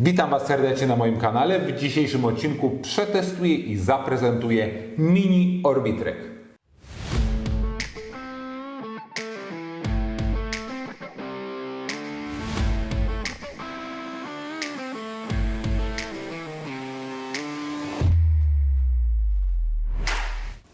Witam Was serdecznie na moim kanale. W dzisiejszym odcinku przetestuję i zaprezentuję mini Orbitrek.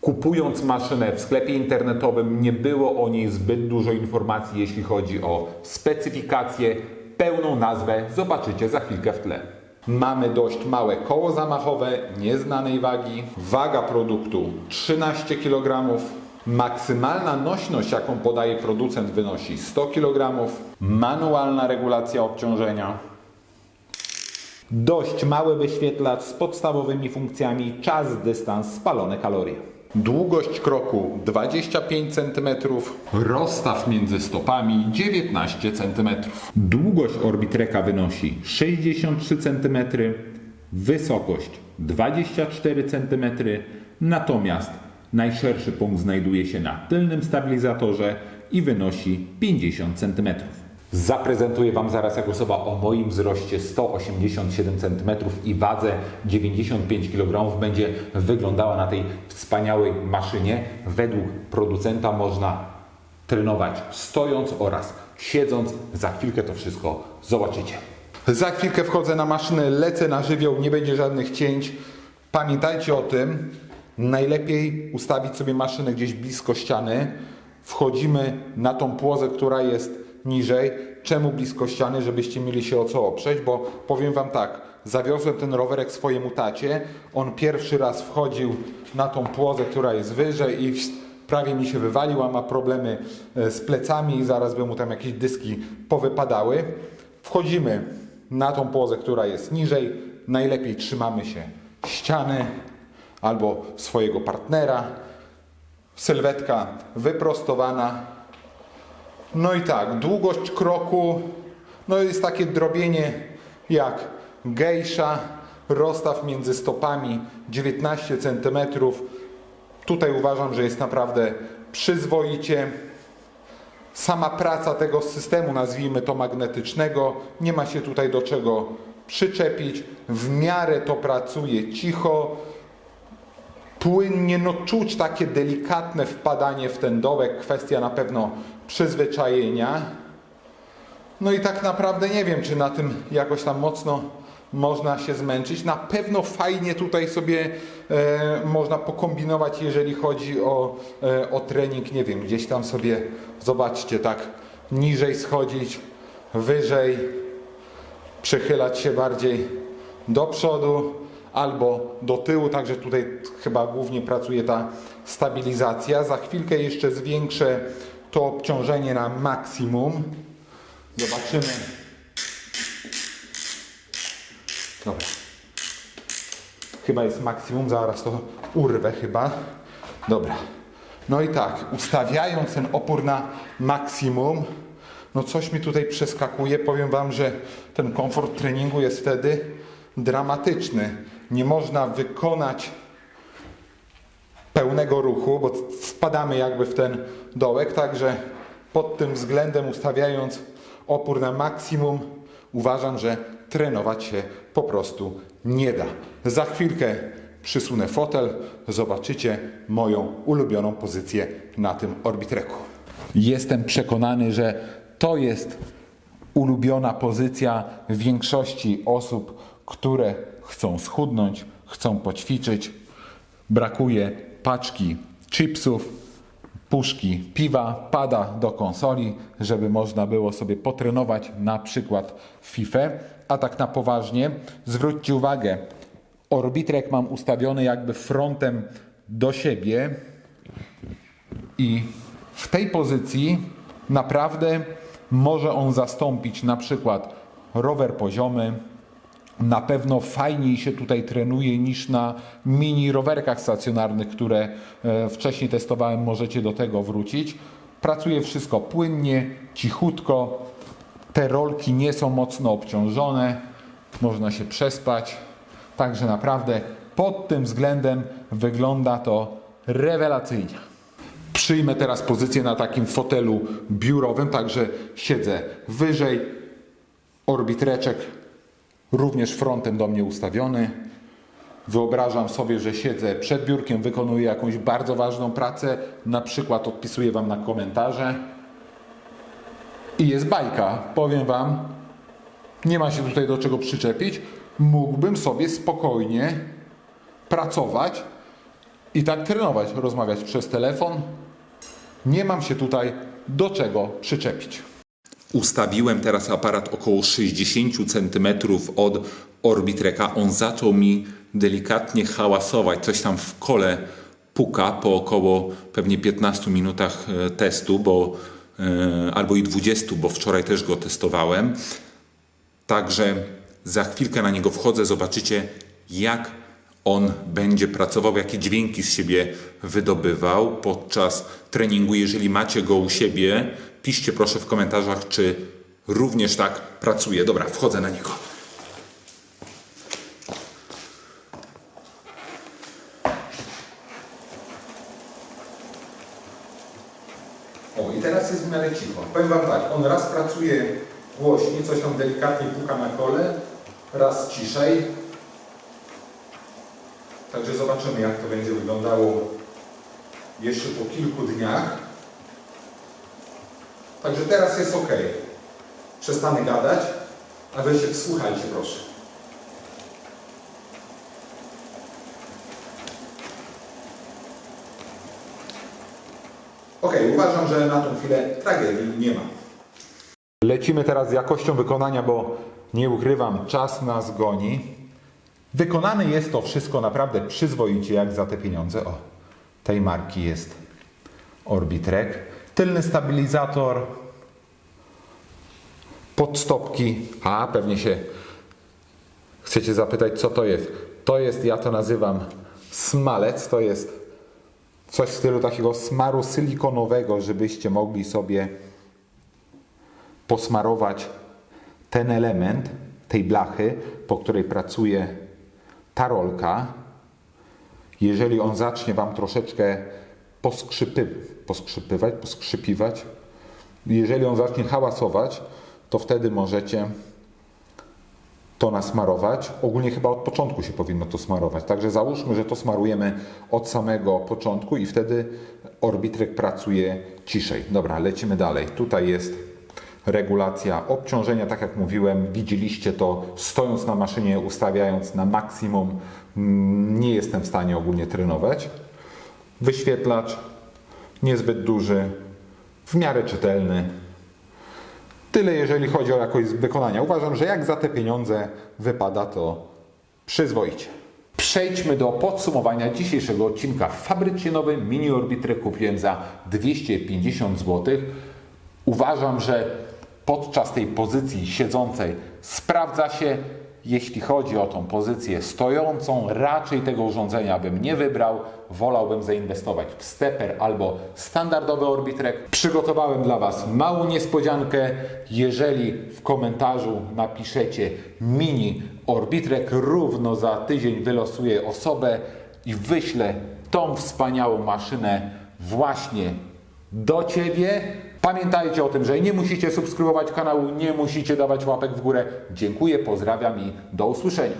Kupując maszynę w sklepie internetowym nie było o niej zbyt dużo informacji, jeśli chodzi o specyfikację, pełną nazwę zobaczycie za chwilkę w tle. Mamy dość małe koło zamachowe, nieznanej wagi, waga produktu 13 kg, maksymalna nośność jaką podaje producent wynosi 100 kg, manualna regulacja obciążenia, Dość mały wyświetlacz z podstawowymi funkcjami czas, dystans, spalone kalorie. Długość kroku 25 cm, rozstaw między stopami 19 cm. Długość orbitreka wynosi 63 cm, wysokość 24 cm, natomiast najszerszy punkt znajduje się na tylnym stabilizatorze i wynosi 50 cm. Zaprezentuję Wam zaraz jak osoba o moim wzroście 187 cm i wadze 95 kg będzie wyglądała na tej wspaniałej maszynie. Według producenta można trenować stojąc oraz siedząc. Za chwilkę to wszystko zobaczycie. Za chwilkę wchodzę na maszynę, lecę na żywioł, nie będzie żadnych cięć. Pamiętajcie o tym, najlepiej ustawić sobie maszynę gdzieś blisko ściany. Wchodzimy na tą płozę, która jest niżej. Czemu blisko ściany? Żebyście mieli się o co oprzeć, bo powiem Wam tak, zawiozłem ten rowerek swojemu tacie. On pierwszy raz wchodził na tą płozę, która jest wyżej i prawie mi się wywalił, a ma problemy e, z plecami i zaraz by mu tam jakieś dyski powypadały. Wchodzimy na tą płozę, która jest niżej. Najlepiej trzymamy się ściany albo swojego partnera. Sylwetka wyprostowana, no i tak, długość kroku, no jest takie drobienie jak gejsza, rozstaw między stopami 19 cm. Tutaj uważam, że jest naprawdę przyzwoicie. Sama praca tego systemu, nazwijmy to magnetycznego, nie ma się tutaj do czego przyczepić. W miarę to pracuje cicho, płynnie, no czuć takie delikatne wpadanie w ten dołek, kwestia na pewno przyzwyczajenia. No i tak naprawdę nie wiem, czy na tym jakoś tam mocno można się zmęczyć. Na pewno fajnie tutaj sobie e, można pokombinować, jeżeli chodzi o, e, o trening, nie wiem, gdzieś tam sobie, zobaczcie, tak niżej schodzić, wyżej, przechylać się bardziej do przodu albo do tyłu, także tutaj chyba głównie pracuje ta stabilizacja. Za chwilkę jeszcze zwiększę to obciążenie na maksimum. Zobaczymy. Dobra. Chyba jest maksimum, zaraz to urwę chyba. Dobra. No i tak, ustawiając ten opór na maksimum, no coś mi tutaj przeskakuje. Powiem Wam, że ten komfort treningu jest wtedy dramatyczny. Nie można wykonać pełnego ruchu, bo wpadamy jakby w ten dołek, także pod tym względem ustawiając opór na maksimum, uważam, że trenować się po prostu nie da. Za chwilkę przysunę fotel, zobaczycie moją ulubioną pozycję na tym orbitreku. Jestem przekonany, że to jest ulubiona pozycja większości osób, które chcą schudnąć, chcą poćwiczyć. Brakuje paczki chipsów, puszki piwa, pada do konsoli, żeby można było sobie potrenować na przykład FIFA. A tak na poważnie, zwróćcie uwagę, orbitrek mam ustawiony jakby frontem do siebie i w tej pozycji naprawdę może on zastąpić na przykład rower poziomy. Na pewno fajniej się tutaj trenuje niż na mini rowerkach stacjonarnych, które e, wcześniej testowałem. Możecie do tego wrócić. Pracuje wszystko płynnie, cichutko. Te rolki nie są mocno obciążone. Można się przespać. Także naprawdę pod tym względem wygląda to rewelacyjnie. Przyjmę teraz pozycję na takim fotelu biurowym, także siedzę wyżej, orbitreczek również frontem do mnie ustawiony. Wyobrażam sobie, że siedzę przed biurkiem, wykonuję jakąś bardzo ważną pracę, na przykład odpisuję Wam na komentarze i jest bajka. Powiem Wam, nie ma się tutaj do czego przyczepić. Mógłbym sobie spokojnie pracować i tak trenować, rozmawiać przez telefon. Nie mam się tutaj do czego przyczepić. Ustawiłem teraz aparat około 60 cm od Orbitreka. On zaczął mi delikatnie hałasować. Coś tam w kole puka po około pewnie 15 minutach e, testu, bo e, albo i 20, bo wczoraj też go testowałem. Także za chwilkę na niego wchodzę, zobaczycie jak on będzie pracował, jakie dźwięki z siebie wydobywał podczas treningu. Jeżeli macie go u siebie, piszcie proszę w komentarzach, czy również tak pracuje. Dobra, wchodzę na niego. O, i teraz jest w miarę cicho. Powiem Wam tak, on raz pracuje głośniej, coś tam delikatnie puka na kole, raz ciszej. Także zobaczymy, jak to będzie wyglądało jeszcze po kilku dniach. Także teraz jest ok. Przestanę gadać, a Wy się wsłuchajcie proszę. Ok, uważam, że na tą chwilę tragedii nie ma. Lecimy teraz z jakością wykonania, bo nie ukrywam, czas nas goni. Wykonane jest to wszystko naprawdę przyzwoicie, jak za te pieniądze. O, tej marki jest Orbitrek. Tylny stabilizator, podstopki. A, pewnie się chcecie zapytać, co to jest. To jest, ja to nazywam smalec, to jest coś w stylu takiego smaru silikonowego, żebyście mogli sobie posmarować ten element tej blachy, po której pracuje ta rolka. Jeżeli on zacznie Wam troszeczkę poskrzypy, poskrzypywać, poskrzypiwać, jeżeli on zacznie hałasować, to wtedy możecie to nasmarować. Ogólnie chyba od początku się powinno to smarować. Także załóżmy, że to smarujemy od samego początku i wtedy orbitrek pracuje ciszej. Dobra, lecimy dalej. Tutaj jest regulacja obciążenia, tak jak mówiłem. Widzieliście to stojąc na maszynie, ustawiając na maksimum. Mm, Nie jestem w stanie ogólnie trenować. Wyświetlacz niezbyt duży, w miarę czytelny. Tyle jeżeli chodzi o jakość wykonania. Uważam, że jak za te pieniądze wypada to przyzwoicie. Przejdźmy do podsumowania dzisiejszego odcinka. Fabrycznie nowy mini orbiter kupiłem za 250 zł. Uważam, że podczas tej pozycji siedzącej sprawdza się. Jeśli chodzi o tą pozycję stojącą, raczej tego urządzenia bym nie wybrał. Wolałbym zainwestować w steper albo standardowy orbitrek. Przygotowałem dla Was małą niespodziankę. Jeżeli w komentarzu napiszecie mini orbitrek, równo za tydzień wylosuję osobę i wyślę tą wspaniałą maszynę właśnie do Ciebie. Pamiętajcie o tym, że nie musicie subskrybować kanału, nie musicie dawać łapek w górę. Dziękuję, pozdrawiam i do usłyszenia.